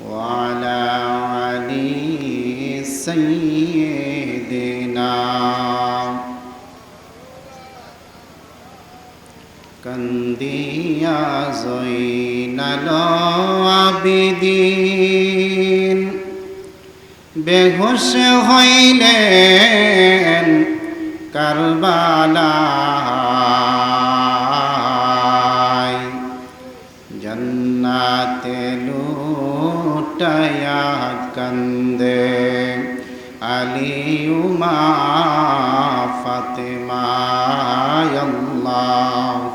وعلى علي سيدنا কান্দিয়া জৈনাল আবিদিন বেহুশ হইলেন কারবালায় ফুটাইয়া কান্দে। আলী উমা ফাতেমা আল্লাহুম্মা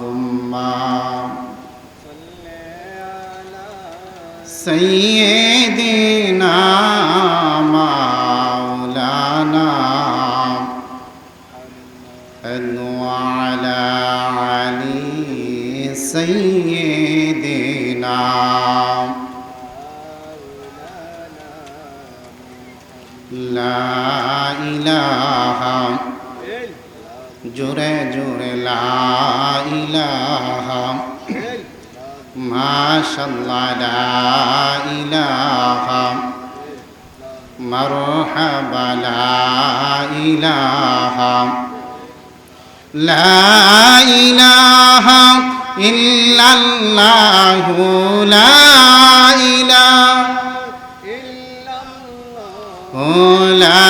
সাইয়্যিদিনা জোরে জোরে লা ইলাহা মাশাল্লাহ লা ইলাহা মারহাবা লা ইলাহা লা ইলাহা ইল্লাল্লাহু লা ইলাহা লা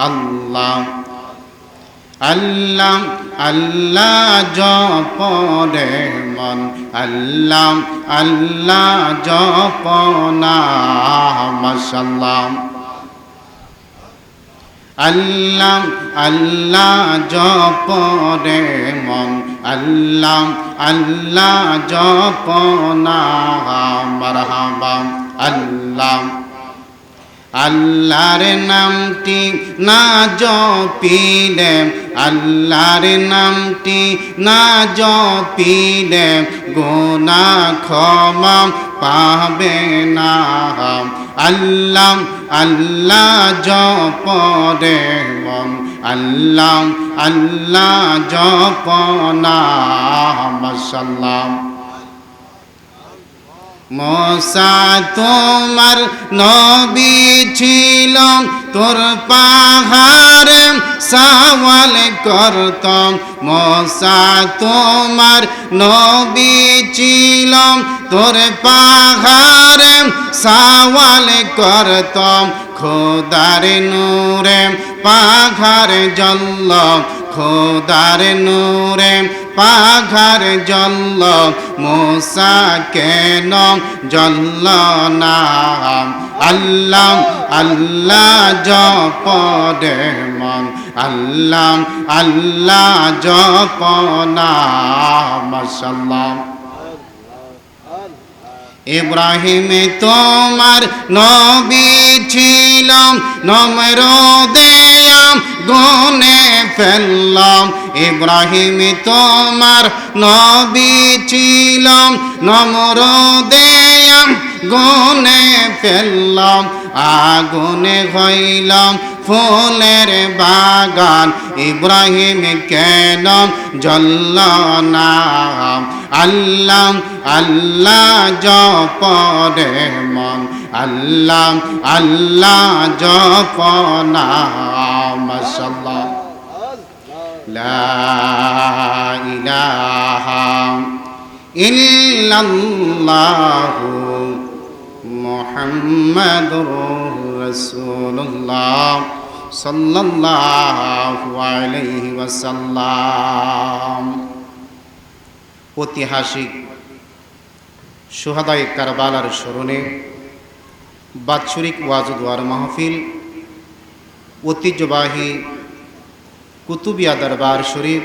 আল্লাহ। আল্লাহ আল্লাহ জপরে মন। আল্লাহ আল্লাহ জপনা মশাল্লাম আল্লাহ আল্লাহ জপরে মন। আল্লাহ আল্লাহ জপনা, মরহাবা। আল্লাহ আল্লাহর নামটি না জপিলে আল্লাহর নামটি না জপিলে গোনা ক্ষমা পাবে না। আল্লাহ আল্লাহ জপরে আল্লাহ আল্লাহ জপনা মাসাল্লাহ মশা তোমার নবী ছিল তোর পাহাড়ে সাওয়াল করতম। মশা তোমার নবী ছিল তোর পাহাড়ে সওয়াল করতম, খোদার নূরে। পাখার জল্ল খোদার নূরে। পাখার জল্ল মোসা কেন জল্ল না আল্লাহ আল্লাহ জপরে মন। আল্লাহ আল্লাহ জপনা মশাল্লাহ। ইব্রাহিম তোমার নবী ছিল নম্র দেয়াম গুনে ফেললাম। ইব্রাহিম তোমার নবী ছিল নম্র দেয়াম গুনে ফেললাম, আগুনে হইলাম ফুলের বাগান। ইব্রাহিম কেন জল্ল না? আল্লাহ আল্লাহ জপরে মন। আল্লাহ আল্লাহ জপনা। ইল্লাল্লাহু মুহাম্মাদুর রাসূলুল্লাহ। ওয়াসাল্লাম। ঐতিহাসিক সোহাদাই কারবালার স্মরণে বাৎসরিক ওয়াজুদওয়ার মাহফিল, ঐতিহ্যবাহী কুতুবিয়া দরবার শরীফ,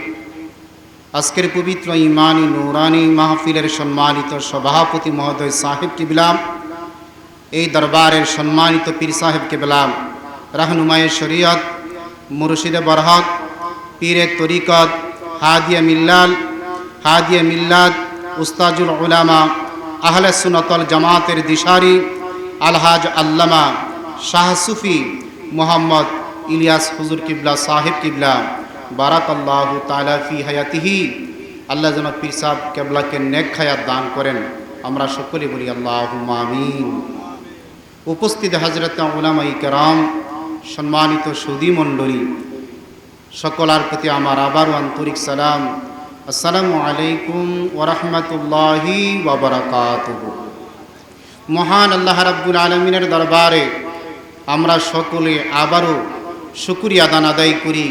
আজকের পবিত্র ইমানি নুরানি মাহফিলের সম্মানিত সভাপতি মহোদয় সাহেব কিবলাম, এই দরবারের সম্মানিত পীর সাহেব কিবলাম। রাহনুমায় শরীয়ত, মুর্শিদে বরহক, পীরে তরিকত, হাদিয়া মিল্লাল, হাদিয়া মিল্লাদ উস্তাজুল উলামা, আহলে সুনতল জামাতের দিশারি, আলহাজ আল্লামা, শাহ সুফি মোহাম্মদ ইলিয়াস হুজুর কিবলা, সাহেব কিবলা। বারাক আল্লাহ তালা ফি হায়াতিহি। আল্লাহ যেন পীর সাহেব কেবলাকে নেক হায়াত দান করেন। আমরা সকলে বলি আল্লাহ মামিন উপস্থিত হাজরত উলামাই কেরাম সম্মানিত সুদী মণ্ডলী, সকলার প্রতি আমার আবারও আন্তরিক সালাম। আসসালামু আলাইকুম ওরহমতুল্লাহি মহান আল্লাহ রাব্বুল আলমিনের দরবারে আমরা সকলে আবারও শুকুরিয়া আদান আদায় করি,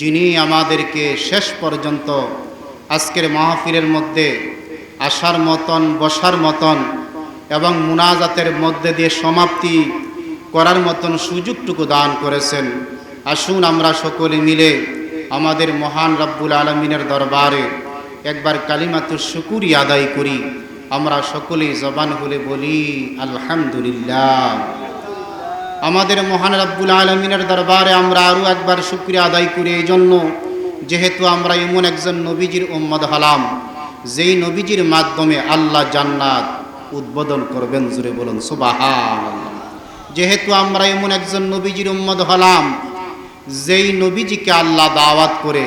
যিনি আমাদেরকে শেষ পর্যন্ত আজকের মাহফিলের মধ্যে আসার মতন, বসার মতন এবং মুনাজাতের মধ্যে দিয়ে সমাপ্তি করার মতন সুযোগটুকু দান করেছেন। আসুন আমরা সকলে মিলে আমাদের মহান রব্বুল আলমিনের দরবারে একবার কালিমাতু শুকুরি আদায় করি। আমরা সকলেই জবান হলে বলি, আলহামদুলিল্লাহ। আমাদের মহান রব্বুল আলমিনের দরবারে আমরা আরও একবার শুক্রিয়া আদায় করি। এই জন্য যেহেতু আমরা এমন একজন নবীজির উম্মদ হলাম, যেই নবীজির মাধ্যমে আল্লাহ জান্নাত উদ্বোধন করবেন জুড়ে বলুন সুবাহান যেহেতু আমরা এমন একজন নবীজির উম্মদ হলাম, যেই নবীজিকে আল্লাহ দাওয়াত করে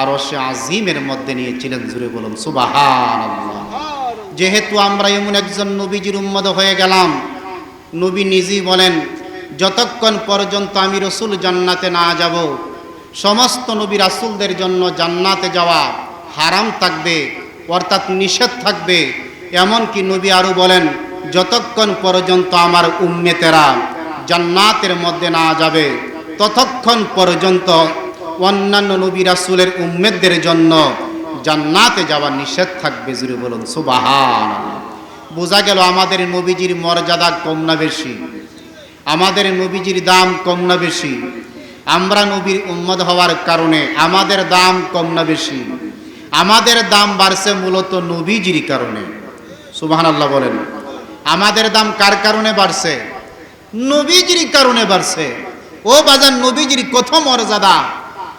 আর সে আজিমের মধ্যে নিয়েছিলেন জুড়ে বলুন সুবাহান যেহেতু আমরা এমন একজন নবীজির উম্মদ হয়ে গেলাম, নবী নিজেই বলেন, যতক্ষণ পর্যন্ত আমি রসুল জান্নাতে না যাব, সমস্ত নবী রাসুলদের জন্য জান্নাতে যাওয়া হারাম থাকবে, অর্থাৎ নিষেধ থাকবে। এমনকি নবী আরও বলেন যতক্ষণ পর্যন্ত আমার উম্মেতেরা জান্নাতের মধ্যে না যাবে, ততক্ষণ পর্যন্ত অন্যান্য নবী রাসুলের উম্মেদদের জন্য জান্নাতে যাওয়া নিষেধ থাকবে জুড়ে বলুন সুবাহান বোঝা গেল আমাদের নবীজির মর্যাদা কম না বেশি। আমাদের নবীজির দাম কম না বেশি। আমরা নবীর উম্মদ হওয়ার কারণে আমাদের দাম কম না বেশি। আমাদের দাম বাড়ছে মূলত নবীজির কারণে। সুবাহান আল্লাহ বলেন। আমাদের দাম কার কারণে বাড়ছে? নবীজির কারণে বাড়ছে। ও বাজার নবীজির কত মর্যাদা।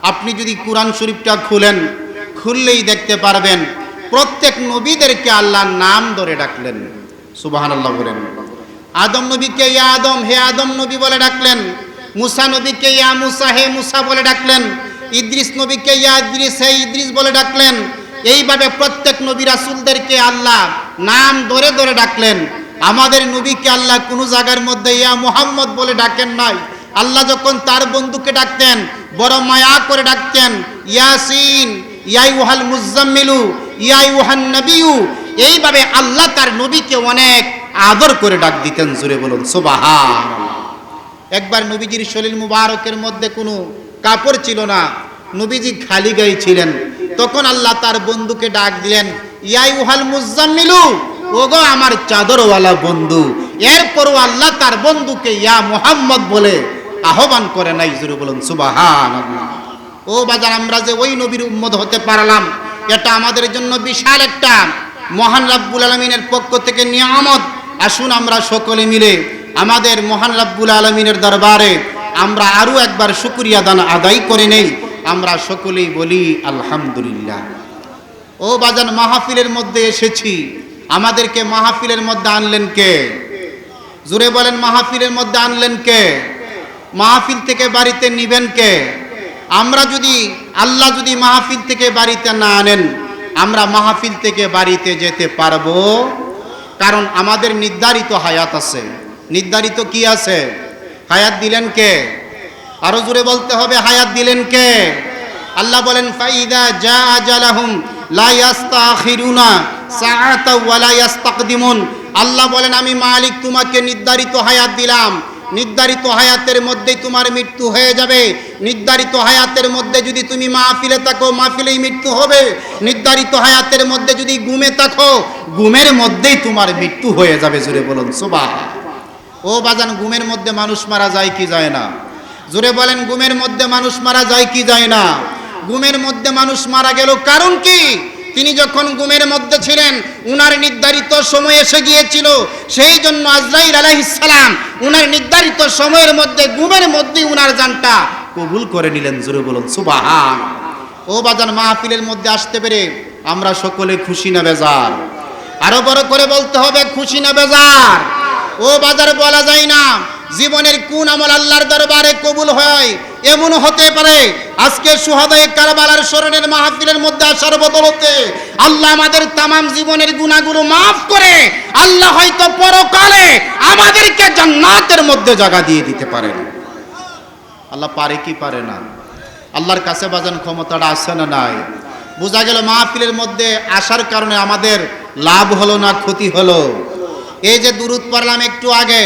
আপনি যদি কোরআন শরীফটা খুলেন, খুললেই দেখতে পারবেন, প্রত্যেক নবীদেরকে আল্লাহ নাম ধরে ডাকলেন। সুবাহান আল্লাহ বলেন। আদম নবীকে ইয়া আদম, হে আদম নবী বলে ডাকলেন। মুসা নবীকে ইয়া মুসা, হে মুসা বলে ডাকলেন। ইদ্রিস নবীকে ইয়া ইদ্রিস, হে ইদ্রিস বলে ডাকলেন। এইভাবে প্রত্যেক নবী রাসুলদেরকে আল্লাহ নাম ধরে ধরে ডাকলেন। আমাদের নবীকে আল্লাহ কোনো জায়গার মধ্যে ইয়া মুহাম্মদ বলে ডাকেন নাই। আল্লাহ যখন তার বন্ধুকে ডাকতেন, বড় মায়া করে ডাকতেন, ইয়াসিন ইয়াই ওহাল মুজাম্মিলু ইয়াই ওহান নবিউ এইভাবে আল্লাহ তার নবীকে অনেক আদর করে ডাক দিতেন জুড়ে বলুন সুবাহান একবার নবীজির শরীর মুবারকের মধ্যে কোনো কাপড় ছিল না, নবীজি খালি গায়ে ছিলেন। তখন আল্লাহ তার বন্ধুকে ডাক দিলেন ইয়াই উহাল মুজাম্মিলু ওগো আমার চাদরওয়ালা বন্ধু। এরপরও আল্লাহ তার বন্ধুকে ইয়া মোহাম্মদ বলে আহ্বান করে নাই জুড়ে বলুন সুবাহান ও বাজার, আমরা যে ওই নবীর উম্মদ হতে পারলাম, এটা আমাদের জন্য বিশাল একটা মহান রাব্বুল আলমিনের পক্ষ থেকে নিয়ামত। আসুন আমরা সকলে মিলে আমাদের মহান রাব্বুল আলমিনের দরবারে আমরা আরও একবার শুক্রিয়া দান আদায় করে নেই। আমরা সকলেই বলি, আলহামদুলিল্লাহ। ও বাজান মাহফিলের মধ্যে এসেছি। আমাদেরকে মাহফিলের মধ্যে আনলেন কে? জুড়ে বলেন, মাহফিলের মধ্যে আনলেন কে? মাহফিল থেকে বাড়িতে নিবেন কে? আমরা যদি, আল্লাহ যদি মাহফিল থেকে বাড়িতে না আনেন, আমরা মাহফিল থেকে বাড়িতে যেতে পারব। কারণ আমাদের নির্ধারিত হায়াত আছে। নির্ধারিত কি আছে? হায়াত দিলেন কে? আরও জোরে বলতে হবে, হায়াত দিলেন কে? আল্লাহ বলেন, ফাইদা যা আজালাহুম ওয়া আল্লাহ বলেন, আমি মালিক, তোমাকে নির্ধারিত হায়াত দিলাম। নির্ধারিত হায়াতের মধ্যেই তোমার মৃত্যু হয়ে যাবে। নির্ধারিত হায়াতের মধ্যে যদি তুমি মাহফিলে থাকো, মাহফিলেই মৃত্যু হবে। নির্ধারিত হায়াতের মধ্যে যদি গুমে থাকো গুমের মধ্যেই তোমার মৃত্যু হয়ে যাবে। জুড়ে বলুন সুবাহ ও বাজান গুমের মধ্যে মানুষ মারা যায় কি যায় না? জোরে বলেন গুমের মধ্যে মানুষ মারা যায় কি যায় না? ঘুমের মধ্যে মানুষ মারা গেল। কারণ কি? তিনি যখন ঘুমের মধ্যে ছিলেন, উনার নির্ধারিত সময় এসে গিয়েছিল। সেই জন্য আজরাইল আলাইহিসসালাম উনার নির্ধারিত সময়ের মধ্যে, ঘুমের মধ্যে উনার জানটা কবুল করে নিলেন। জোরে বলুন, সুবাহান। ও বাজান, মাহফিলের মধ্যে আসতে পেরে আমরা সকলে খুশি না বেজার? আরও বড় করে বলতে হবে, খুশি না বেজার? ও বাজার, বলা যায় না। জীবনের কোন আমল আল্লাহর দরবারে কবুল হয়? এমন হতে পারে, আজকে সুহাদায়ে কারবালার স্মরণের মাহফিলের মধ্যে আসার বদলতে আল্লাহ আমাদের তামাম জীবনের গুনাহগুলো মাফ করে, আল্লাহ হয়তো পরকালে আমাদেরকে জান্নাতের মধ্যে জায়গা দিয়ে দিতে পারেন। আল্লাহ পারে কি পারে না? আল্লাহর কাছে বাজান ক্ষমতাটা আছে না নাই? বোঝা গেল মাহফিলের মধ্যে আসার কারণে আমাদের লাভ হলো না ক্ষতি হলো। এই যে দুরুদ পড়লাম একটু আগে,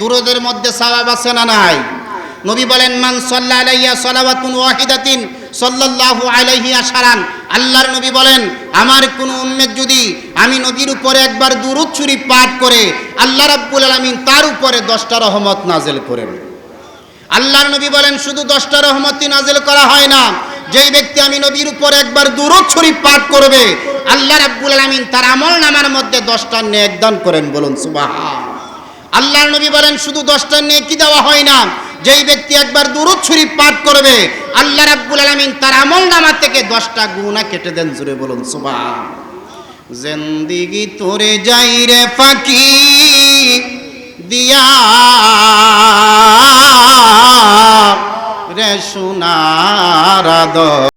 দুরুদের মধ্যে সালাব আছে না নাই? নবী বলেন, মান সাল্লা আলাইয়া সালাওয়াতুন ওয়াহিদাতিন সাল্লাল্লাহু আলাইহি আশারান। আল্লাহর নবী বলেন, আমার কোন উম্মত যদি আমি নবীর উপরে একবার দুরুদ শরীফ পাঠ করে, আল্লাহ রাব্বুল আলামিন তার উপরে দশটা রহমত নাজেল করেন। আল্লাহর নবী বলেন, শুধু দশটা রহমতই নাজেল করা হয় না। যেই ব্যক্তি আমি নবীর উপর একবার দুরুদ শরীফ পাঠ করবে, আল্লাহ রাব্বুল আলামিন তার আমল নামার মধ্যে দশটা নেক দান করেন বলুন, সুবহান। আল্লাহর নবী বলেন, শুধু দশটা নেকি দেওয়া হয় না। যেই ব্যক্তি একবার দুরুদ শরীফ পাঠ করবে, আল্লাহ রাব্বুল আলামিন তার আমল নামা থেকে দশটা গুণা কেটে দেন জুড়ে বলুন, সুবহান। জিন্দিগি তোরে যাই রে ফাঁকি দিয়া। রে সোনার